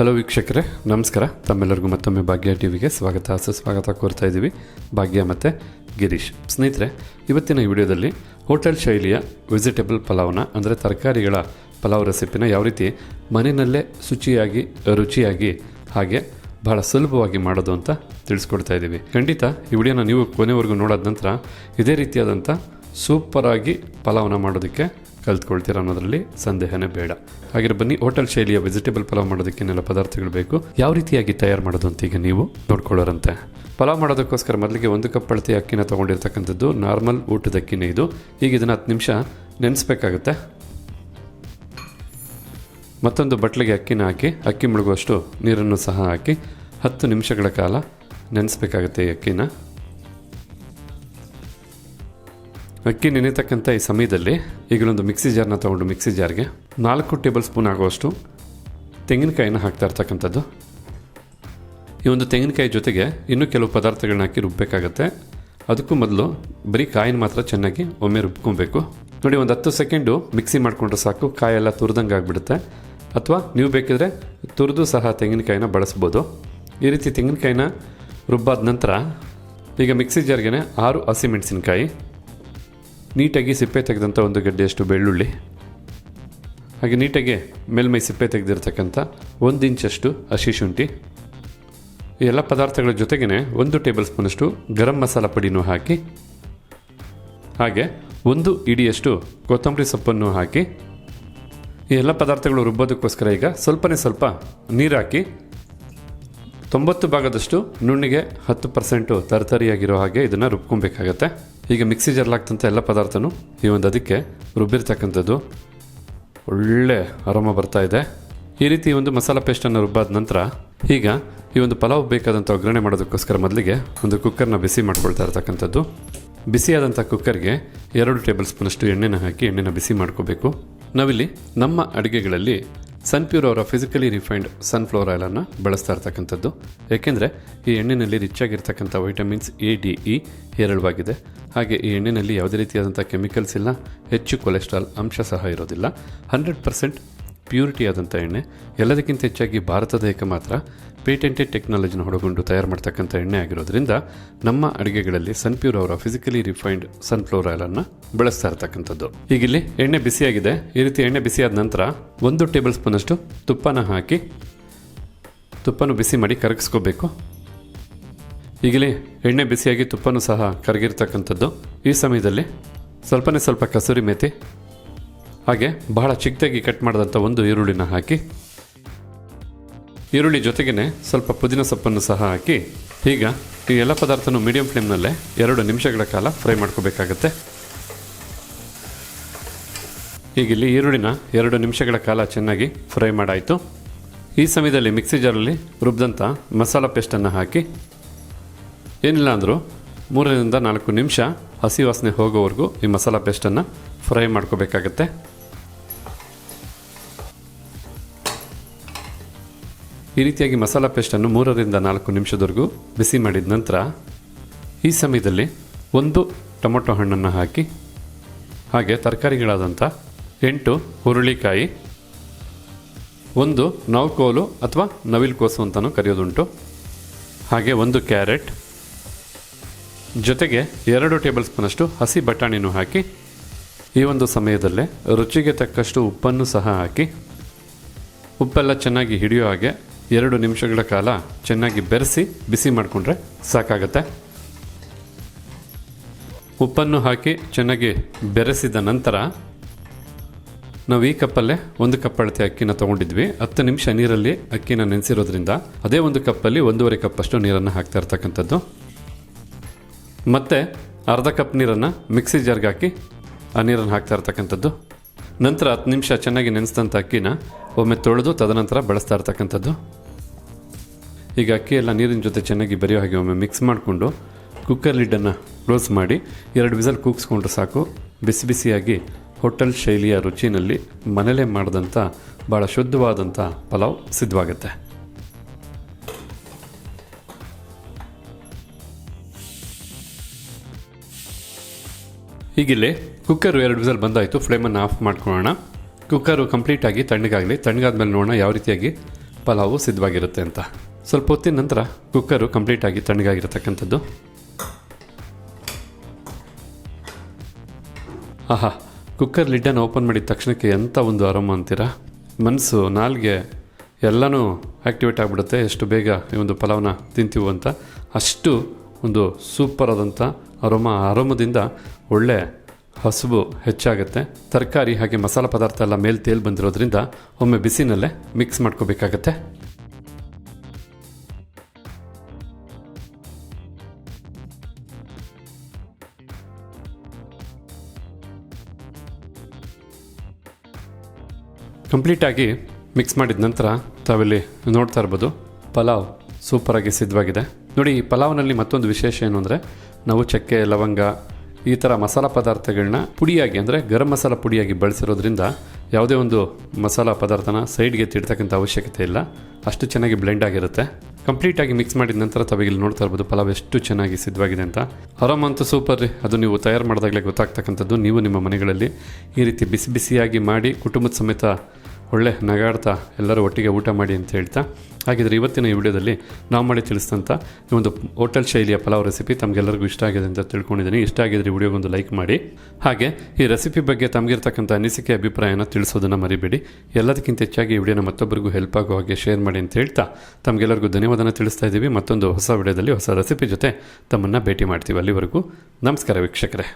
Hello ವೀಕ್ಷಕರೇ, ನಮಸ್ಕಾರ. ತಮ್ಮೆಲ್ಲರಿಗೂ ಮತ್ತೊಮ್ಮೆ ಭಾಗ್ಯ ಟಿವಿಗೆ ಸ್ವಾಗತ. ಸುಸ್ವಾಗತ ಕೋರ್ತಾ ಇದ್ದೀವಿ ಭಾಗ್ಯ ಮತ್ತು ಗಿರೀಶ್. ಸ್ನೇಹಿತರೆ, ಇವತ್ತಿನ ವಿಡಿಯೋದಲ್ಲಿ ಹೋಟೆಲ್ ಶೈಲಿಯ ವೆಜಿಟೇಬಲ್ ಪಲಾವ್ನ, ಅಂದರೆ ತರಕಾರಿಗಳ ಪಲಾವ್ ರೆಸಿಪಿನ ಯಾವ ರೀತಿ ಮನೆಯಲ್ಲೇ ಶುಚಿಯಾಗಿ, ರುಚಿಯಾಗಿ ಹಾಗೆ ಬಹಳ ಸುಲಭವಾಗಿ ಮಾಡೋದು ಅಂತ ತಿಳಿಸ್ಕೊಡ್ತಾ ಇದ್ದೀವಿ. ಖಂಡಿತ ಈ ವಿಡಿಯೋನ ನೀವು ಕೊನೆವರೆಗೂ ನೋಡೋದ ನಂತರ ಇದೇ ರೀತಿಯಾದಂಥ ಸೂಪರಾಗಿ ಪಲಾವ್ನ ಮಾಡೋದಕ್ಕೆ ಕಲ್ತ್ಕೊಳ್ತೀರ ಅನ್ನೋದರಲ್ಲಿ ಸಂದೇಹನೇ ಬೇಡ. ಹಾಗೆ ಬನ್ನಿ, ಹೋಟೆಲ್ ಶೈಲಿಯ ವೆಜಿಟೇಬಲ್ ಪಲಾವ್ ಮಾಡೋದಕ್ಕೆ ಏನೆಲ್ಲ ಪದಾರ್ಥಗಳು ಬೇಕು. ಯಾವ ರೀತಿಯಾಗಿ ತಯಾರು ಮಾಡೋದು ಅಂತ ಈಗ ನೀವು ನೋಡ್ಕೊಳ್ಳೋರಂತೆ. ಪಲಾವ್ ಮಾಡೋದಕ್ಕೋಸ್ಕರ ಮೊದಲಿಗೆ ಒಂದು ಕಪ್ ಅಳತೆ ಅಕ್ಕಿನ ತೊಗೊಂಡಿರ್ತಕ್ಕಂಥದ್ದು, ನಾರ್ಮಲ್ ಊಟದ ಅಕ್ಕಿನೇ ಇದು. ಈಗ ಇದನ್ನು ಹತ್ತು ನಿಮಿಷ ನೆನೆಸ್ಬೇಕಾಗುತ್ತೆ. ಮತ್ತೊಂದು ಬಟ್ಲಿಗೆ ಅಕ್ಕಿನ ಹಾಕಿ, ಅಕ್ಕಿ ಮುಳುಗುವಷ್ಟು ನೀರನ್ನು ಸಹ ಹಾಕಿ ಹತ್ತು ನಿಮಿಷಗಳ ಕಾಲ ನೆನೆಸ್ಬೇಕಾಗುತ್ತೆ ಈ ಅಕ್ಕಿನ. ಅಕ್ಕಿ ನೆನೆತಕ್ಕಂಥ ಈ ಸಮಯದಲ್ಲಿ ಈಗಲೊಂದು ಮಿಕ್ಸಿ ಜಾರ್ನ ತೊಗೊಂಡು ಮಿಕ್ಸಿ ಜಾರ್ಗೆ ನಾಲ್ಕು ಟೇಬಲ್ ಸ್ಪೂನ್ ಆಗುವಷ್ಟು ತೆಂಗಿನಕಾಯಿನ ಹಾಕ್ತಾ ಇರ್ತಕ್ಕಂಥದ್ದು. ಈ ಒಂದು ತೆಂಗಿನಕಾಯಿ ಜೊತೆಗೆ ಇನ್ನೂ ಕೆಲವು ಪದಾರ್ಥಗಳನ್ನ ಹಾಕಿ ರುಬ್ಬಬೇಕಾಗತ್ತೆ ಅದಕ್ಕೂ ಮೊದಲು ಬರೀ ಕಾಯಿನ ಮಾತ್ರ ಚೆನ್ನಾಗಿ ಒಮ್ಮೆ ರುಬ್ಕೊಬೇಕು. ನೋಡಿ, ಒಂದು ಹತ್ತು ಸೆಕೆಂಡು ಮಿಕ್ಸಿ ಮಾಡಿಕೊಂಡ್ರೆ ಸಾಕು. ಕಾಯೆಲ್ಲ ತುರಿದಂಗೆ ಆಗಿಬಿಡುತ್ತೆ. ಅಥವಾ ನೀವು ಬೇಕಿದ್ರೆ ತುರಿದು ಸಹ ತೆಂಗಿನಕಾಯಿನ ಬಳಸ್ಬೋದು. ಈ ರೀತಿ ತೆಂಗಿನಕಾಯಿನ ರುಬ್ಬಾದ ನಂತರ ಈಗ ಮಿಕ್ಸಿ ಜಾರ್ಗೆ ಆರು ಹಸಿಮೆಣಸಿನಕಾಯಿ ನೀಟಾಗಿ ಸಿಪ್ಪೆ ತೆಗೆದಂಥ ಒಂದು ಗಡ್ಡೆಯಷ್ಟು ಬೆಳ್ಳುಳ್ಳಿ, ಹಾಗೆ ನೀಟಾಗಿ ಮೇಲ್ಮೈ ಸಿಪ್ಪೆ ತೆಗೆದಿರ್ತಕ್ಕಂಥ ಒಂದು ಇಂಚಷ್ಟು ಹಸಿ ಶುಂಠಿ, ಈ ಎಲ್ಲ ಪದಾರ್ಥಗಳ ಜೊತೆಗೇ ಒಂದು ಟೇಬಲ್ ಸ್ಪೂನಷ್ಟು ಗರಂ ಮಸಾಲ ಪುಡಿನೂ ಹಾಕಿ, ಹಾಗೆ ಒಂದು ಇಡಿಯಷ್ಟು ಕೊತ್ತಂಬರಿ ಸೊಪ್ಪನ್ನು ಹಾಕಿ, ಈ ಎಲ್ಲ ಪದಾರ್ಥಗಳು ರುಬ್ಬೋದಕ್ಕೋಸ್ಕರ ಈಗ ಸ್ವಲ್ಪನೇ ಸ್ವಲ್ಪ ನೀರು ಹಾಕಿ ತೊಂಬತ್ತು ಭಾಗದಷ್ಟು ನುಣ್ಣಿಗೆ ಹತ್ತು ಪರ್ಸೆಂಟು ತರತರಿಯಾಗಿರೋ ಹಾಗೆ ಇದನ್ನು ರುಬ್ಕೊಬೇಕಾಗತ್ತೆ. ಈಗ ಮಿಕ್ಸಿ ಜರ್ಲಾಗ್ತಂಥ ಎಲ್ಲ ಪದಾರ್ಥನೂ ಈ ಒಂದು ಅದಕ್ಕೆ ರುಬ್ಬಿರ್ತಕ್ಕಂಥದ್ದು. ಒಳ್ಳೆ ಆರಾಮ ಬರ್ತಾ ಇದೆ. ಈ ರೀತಿ ಒಂದು ಮಸಾಲ ಪೇಸ್ಟನ್ನು ರುಬ್ಬಾದ ನಂತರ ಈಗ ಈ ಒಂದು ಪಲಾವ್ ಬೇಕಾದಂಥ ಒಗ್ಗರಣೆ ಮಾಡೋದಕ್ಕೋಸ್ಕರ ಮೊದಲಿಗೆ ಒಂದು ಕುಕ್ಕರ್ನ ಬಿಸಿ ಮಾಡ್ಕೊಳ್ತಾ ಇರ್ತಕ್ಕಂಥದ್ದು. ಬಿಸಿಯಾದಂಥ ಕುಕ್ಕರ್ಗೆ ಎರಡು ಟೇಬಲ್ ಸ್ಪೂನಷ್ಟು ಎಣ್ಣೆನ ಹಾಕಿ ಎಣ್ಣೆನ ಬಿಸಿ ಮಾಡ್ಕೋಬೇಕು. ನಾವಿಲ್ಲಿ ನಮ್ಮ ಅಡುಗೆಗಳಲ್ಲಿ ಸನ್ಪ್ಯೂರ್ ಅವರ ಫಿಸಿಕಲಿ ರಿಫೈನ್ಡ್ ಸನ್ಫ್ಲವರ್ ಆಯಿಲನ್ನು ಬಳಸ್ತಾ ಇರ್ತಕ್ಕಂಥದ್ದು. ಏಕೆಂದರೆ ಈ ಎಣ್ಣೆಯಲ್ಲಿ ರಿಚ್ ಆಗಿರ್ತಕ್ಕಂಥ ವೈಟಮಿನ್ಸ್ ಎ, ಡಿ, ಇ ಹೇರಳವಾಗಿದೆ. ಹಾಗೆ ಈ ಎಣ್ಣೆಯಲ್ಲಿ ಯಾವುದೇ ರೀತಿಯಾದಂಥ ಕೆಮಿಕಲ್ಸ್ ಇಲ್ಲ. ಹೆಚ್ಚು ಕೊಲೆಸ್ಟ್ರಾಲ್ ಅಂಶ ಸಹ ಇರೋದಿಲ್ಲ. ಹಂಡ್ರೆಡ್ ಪರ್ಸೆಂಟ್ ಪ್ಯೂರಿಟಿ ಆದಂಥ ಎಣ್ಣೆ. ಎಲ್ಲದಕ್ಕಿಂತ ಹೆಚ್ಚಾಗಿ ಭಾರತದ ಏಕಮಾತ್ರ ಪೇಟೆಂಟೆಡ್ ಟೆಕ್ನಾಲಜಿನ ಹೊಡಗೊಂಡು ತಯಾರು ಮಾಡ್ತಕ್ಕಂಥ ಎಣ್ಣೆ ಆಗಿರೋದ್ರಿಂದ ನಮ್ಮ ಅಡುಗೆಗಳಲ್ಲಿ ಸನ್ಪ್ಯೂರ್ ಅವರ ಫಿಸಿಕಲಿ ರಿಫೈನ್ಡ್ ಸನ್ಫ್ಲವರ್ ಆಯಿಲನ್ನು ಬಳಸ್ತಾ ಇರ್ತಕ್ಕಂಥದ್ದು. ಈಗಿಲ್ಲಿ ಎಣ್ಣೆ ಬಿಸಿಯಾಗಿದೆ. ಈ ರೀತಿ ಎಣ್ಣೆ ಬಿಸಿಯಾದ ನಂತರ ಒಂದು ಟೇಬಲ್ ಸ್ಪೂನಷ್ಟು ತುಪ್ಪನ ಹಾಕಿ ತುಪ್ಪನ ಬಿಸಿ ಮಾಡಿ ಕರಗಿಸ್ಕೋಬೇಕು. ಈಗಲೇ ಎಣ್ಣೆ ಬಿಸಿಯಾಗಿ ತುಪ್ಪನೂ ಸಹ ಕರಗಿರ್ತಕ್ಕಂಥದ್ದು. ಈ ಸಮಯದಲ್ಲಿ ಸ್ವಲ್ಪನೇ ಸ್ವಲ್ಪ ಕಸೂರಿ ಮೆತಿ, ಹಾಗೆ ಬಹಳ ಚಿಕ್ಕದಾಗಿ ಕಟ್ ಮಾಡಿದಂಥ ಒಂದು ಈರುಳ್ಳಿನ ಹಾಕಿ, ಈರುಳ್ಳಿ ಜೊತೆಗೇ ಸ್ವಲ್ಪ ಪುದೀನ ಸೊಪ್ಪನ್ನು ಸಹ ಹಾಕಿ, ಈಗ ಈ ಎಲ್ಲ ಪದಾರ್ಥನೂ ಮೀಡಿಯಂ ಫ್ಲೇಮ್ನಲ್ಲೇ ಎರಡು ನಿಮಿಷಗಳ ಕಾಲ ಫ್ರೈ ಮಾಡ್ಕೋಬೇಕಾಗತ್ತೆ. ಈಗ ಇಲ್ಲಿ ಈರುಳ್ಳಿನ ಎರಡು ನಿಮಿಷಗಳ ಕಾಲ ಚೆನ್ನಾಗಿ ಫ್ರೈ ಮಾಡಾಯಿತು. ಈ ಸಮಯದಲ್ಲಿ ಮಿಕ್ಸಿ ಜಾರಲ್ಲಿ ರುಬ್ಬಿದಂಥ ಮಸಾಲ ಪೇಸ್ಟನ್ನು ಹಾಕಿ ಏನಿಲ್ಲ ಅಂದರೂ ಮೂರರಿಂದ ನಾಲ್ಕು ನಿಮಿಷ ಹಸಿ ವಾಸನೆ ಹೋಗೋವರೆಗೂ ಈ ಮಸಾಲ ಪೇಸ್ಟನ್ನು ಫ್ರೈ ಮಾಡ್ಕೋಬೇಕಾಗತ್ತೆ. ಈ ರೀತಿಯಾಗಿ ಮಸಾಲ ಪೇಸ್ಟನ್ನು ಮೂರರಿಂದ ನಾಲ್ಕು ನಿಮಿಷದವರೆಗೂ ಬಿಸಿ ಮಾಡಿದ ನಂತರ ಈ ಸಮಯದಲ್ಲಿ ಒಂದು ಟೊಮೊಟೊ ಹಣ್ಣನ್ನು ಹಾಕಿ, ಹಾಗೆ ತರಕಾರಿಗಳಾದಂಥ ಎಂಟು ಹುರುಳಿಕಾಯಿ, ಒಂದು ನವಕೋಲು ಅಥವಾ ನವಿಲು ಕೋಸು ಅಂತಲೂ ಕರೆಯೋದುಂಟು. ಹಾಗೆ ಒಂದು ಕ್ಯಾರೆಟ್ ಜೊತೆಗೆ ಎರಡು ಟೇಬಲ್ ಸ್ಪೂನಷ್ಟು ಹಸಿ ಬಟಾಣಿನೂ ಹಾಕಿ, ಈ ಒಂದು ಸಮಯದಲ್ಲೇ ರುಚಿಗೆ ತಕ್ಕಷ್ಟು ಉಪ್ಪನ್ನು ಸಹ ಹಾಕಿ, ಉಪ್ಪೆಲ್ಲ ಚೆನ್ನಾಗಿ ಹಿಡಿಯೋ ಹಾಗೆ ಎರಡು ನಿಮಿಷಗಳ ಕಾಲ ಚೆನ್ನಾಗಿ ಬೆರೆಸಿ ಬಿಸಿ ಮಾಡಿಕೊಂಡ್ರೆ ಸಾಕಾಗತ್ತೆ. ಉಪ್ಪನ್ನು ಹಾಕಿ ಚೆನ್ನಾಗಿ ಬೆರೆಸಿದ ನಂತರ ನಾವು ಈ ಕಪ್ಪಲ್ಲೇ ಒಂದು ಕಪ್ ಅಳತೆ ಅಕ್ಕಿನ ತೊಗೊಂಡಿದ್ವಿ. ಹತ್ತು ನಿಮಿಷ ನೀರಲ್ಲಿ ಅಕ್ಕಿನ ನೆನೆಸಿರೋದ್ರಿಂದ ಅದೇ ಒಂದು ಕಪ್ಪಲ್ಲಿ ಒಂದೂವರೆ ಕಪ್ಪಷ್ಟು ನೀರನ್ನು ಹಾಕ್ತಾ ಇರ್ತಕ್ಕಂಥದ್ದು. ಮತ್ತು ಅರ್ಧ ಕಪ್ ನೀರನ್ನು ಮಿಕ್ಸಿ ಜಾರ್ಗೆ ಹಾಕಿ ಆ ನೀರನ್ನು ಹಾಕ್ತಾ ಇರ್ತಕ್ಕಂಥದ್ದು. ನಂತರ ಹತ್ತು ನಿಮಿಷ ಚೆನ್ನಾಗಿ ನೆನೆಸಿದಂಥ ಅಕ್ಕಿನ ಒಮ್ಮೆ ತೊಳೆದು ತದನಂತರ ಬಳಸ್ತಾ ಇರ್ತಕ್ಕಂಥದ್ದು. ಈಗ ಅಕ್ಕಿ ಎಲ್ಲ ನೀರಿನ ಜೊತೆ ಚೆನ್ನಾಗಿ ಬರೆಯೋ ಹಾಗೆ ಒಮ್ಮೆ ಮಿಕ್ಸ್ ಮಾಡಿಕೊಂಡು ಕುಕ್ಕರ್ ಲಿಡ್ಡನ್ನು ಕ್ಲೋಸ್ ಮಾಡಿ ಎರಡು ವಿಸಲ್ ಕೂಗಿಸ್ಕೊಂಡ್ರೆ ಸಾಕು. ಬಿಸಿ ಬಿಸಿಯಾಗಿ ಹೋಟೆಲ್ ಶೈಲಿಯ ರುಚಿನಲ್ಲಿ ಮನೇಲೇ ಮಾಡಿದಂಥ ಭಾಳ ಶುದ್ಧವಾದಂಥ ಪಲಾವ್ ಸಿದ್ಧವಾಗುತ್ತೆ. ಹೀಗಿಲ್ಲಿ ಕುಕ್ಕರು ಎರಡು ವಿಸಲ್ ಬಂದಾಯಿತು ಫ್ಲೇಮನ್ನು ಆಫ್ ಮಾಡ್ಕೊಳ್ಳೋಣ. ಕುಕ್ಕರು ಕಂಪ್ಲೀಟಾಗಿ ತಣ್ಣಗಾಗಲಿ, ತಣ್ಣಗಾದ್ಮೇಲೆ ನೋಡೋಣ ಯಾವ ರೀತಿಯಾಗಿ ಪಲಾವು ಸಿದ್ಧವಾಗಿರುತ್ತೆ ಅಂತ. ಸ್ವಲ್ಪ ಹೊತ್ತಿನ ನಂತರ ಕುಕ್ಕರು ಕಂಪ್ಲೀಟಾಗಿ ತಣ್ಣಗಾಗಿರತಕ್ಕಂಥದ್ದು. ಆಹಾ ಕುಕ್ಕರ್ ಲಿಡ್ಡನ್ನು ಓಪನ್ ಮಾಡಿದ ತಕ್ಷಣಕ್ಕೆ ಎಂಥ ಒಂದು ಆರಾಮ ಅಂತೀರಾ? ಮನಸ್ಸು ನಾಲ್ಗೆ ಎಲ್ಲನೂ ಆ್ಯಕ್ಟಿವೇಟ್ ಆಗಿಬಿಡುತ್ತೆ. ಎಷ್ಟು ಬೇಗ ಈ ಒಂದು ಪಲಾವ್ನ ತಿಂತೀವಿ ಅಂತ. ಅಷ್ಟು ಒಂದು ಸೂಪರ್ ಆದಂಥ ಅರೋಮ, ಅರೋಮದಿಂದ ಒಳ್ಳೆ ಹಸುಬು ಹೆಚ್ಚಾಗುತ್ತೆ. ತರಕಾರಿ ಹಾಗೆ ಮಸಾಲ ಪದಾರ್ಥ ಎಲ್ಲ ಮೇಲೆ ತೇಲ್ ಬಂದಿರೋದ್ರಿಂದ ಒಮ್ಮೆ ಬಿಸಿನಲ್ಲೇ ಮಿಕ್ಸ್ ಮಾಡ್ಕೋಬೇಕಾಗತ್ತೆ. ಕಂಪ್ಲೀಟಾಗಿ ಮಿಕ್ಸ್ ಮಾಡಿದ ನಂತರ ತಾವಿಲ್ಲಿ ನೋಡ್ತಾ ಇರ್ಬೋದು, ಪಲಾವ್ ಸೂಪರಾಗಿ ಸಿದ್ಧವಾಗಿದೆ. ನೋಡಿ, ಈ ಪಲಾವ್ನಲ್ಲಿ ಮತ್ತೊಂದು ವಿಶೇಷ ಏನು ಅಂದರೆ ನಾವು ಚಕ್ಕೆ, ಲವಂಗ, ಈ ಥರ ಮಸಾಲ ಪದಾರ್ಥಗಳನ್ನ ಪುಡಿಯಾಗಿ, ಅಂದರೆ ಗರಂ ಮಸಾಲ ಪುಡಿಯಾಗಿ ಬಳಸಿರೋದ್ರಿಂದ ಯಾವುದೇ ಒಂದು ಮಸಾಲ ಪದಾರ್ಥನ ಸೈಡ್ಗೆ ತಿಡ್ತಕ್ಕಂಥ ಅವಶ್ಯಕತೆ ಇಲ್ಲ. ಅಷ್ಟು ಚೆನ್ನಾಗಿ ಬ್ಲೆಂಡ್ ಆಗಿರುತ್ತೆ. ಕಂಪ್ಲೀಟಾಗಿ ಮಿಕ್ಸ್ ಮಾಡಿದ ನಂತರ ತಾವಿಲ್ಲಿ ನೋಡ್ತಾ ಇರ್ಬೋದು, ಪಲಾವ್ ಎಷ್ಟು ಚೆನ್ನಾಗಿ ಸಿದ್ಧವಾಗಿದೆ ಅಂತ. ಆರಾಮ ಸೂಪರ್ ರೀ. ಅದು ನೀವು ತಯಾರು ಮಾಡಿದಾಗಲೇ ಗೊತ್ತಾಗ್ತಕ್ಕಂಥದ್ದು. ನೀವು ನಿಮ್ಮ ಮನೆಗಳಲ್ಲಿ ಈ ರೀತಿ ಬಿಸಿ ಬಿಸಿಯಾಗಿ ಮಾಡಿ, ಕುಟುಂಬದ ಸಮೇತ ಒಳ್ಳೆ ನಗಾಡ್ತಾ ಎಲ್ಲರೂ ಒಟ್ಟಿಗೆ ಊಟ ಮಾಡಿ ಅಂತ ಹೇಳ್ತಾ, ಹಾಗಿದ್ರೆ ಇವತ್ತಿನ ಈ ವಿಡಿಯೋದಲ್ಲಿ ನಾವು ಮಾಡಿ ತಿಳಿಸಿದಂಥ ಈ ಒಂದು ಹೋಟೆಲ್ ಶೈಲಿಯ ಪಲಾವ್ ರೆಸಿಪಿ ತಮಗೆಲ್ಲರಿಗೂ ಇಷ್ಟ ಆಗಿದೆ ಅಂತ ತಿಳ್ಕೊಂಡಿದ್ದೀನಿ. ಇಷ್ಟ ಆಗಿದ್ರೆ ವಿಡಿಯೋಗೊಂದು ಲೈಕ್ ಮಾಡಿ. ಹಾಗೆ ಈ ರೆಸಿಪಿ ಬಗ್ಗೆ ತಮಗಿರ್ತಕ್ಕಂಥ ಅನಿಸಿಕೆ, ಅಭಿಪ್ರಾಯನ ತಿಳಿಸೋದನ್ನು ಮರಿಬೇಡಿ. ಎಲ್ಲದಕ್ಕಿಂತ ಹೆಚ್ಚಾಗಿ ಈ ವಿಡಿಯೋನ ಮತ್ತೊಬ್ಬರಿಗೂ ಹೆಲ್ಪ್ ಆಗೋ ಹಾಗೆ ಶೇರ್ ಮಾಡಿ ಅಂತ ಹೇಳ್ತಾ, ತಮಗೆಲ್ಲರಿಗೂ ಧನ್ಯವಾದನ ತಿಳಿಸ್ತಾ ಇದ್ದೀವಿ. ಮತ್ತೊಂದು ಹೊಸ ವಿಡಿಯೋದಲ್ಲಿ ಹೊಸ ರೆಸಿಪಿ ಜೊತೆ ತಮ್ಮನ್ನು ಭೇಟಿ ಮಾಡ್ತೀವಿ. ಅಲ್ಲಿವರೆಗೂ ನಮಸ್ಕಾರ ವೀಕ್ಷಕರೇ.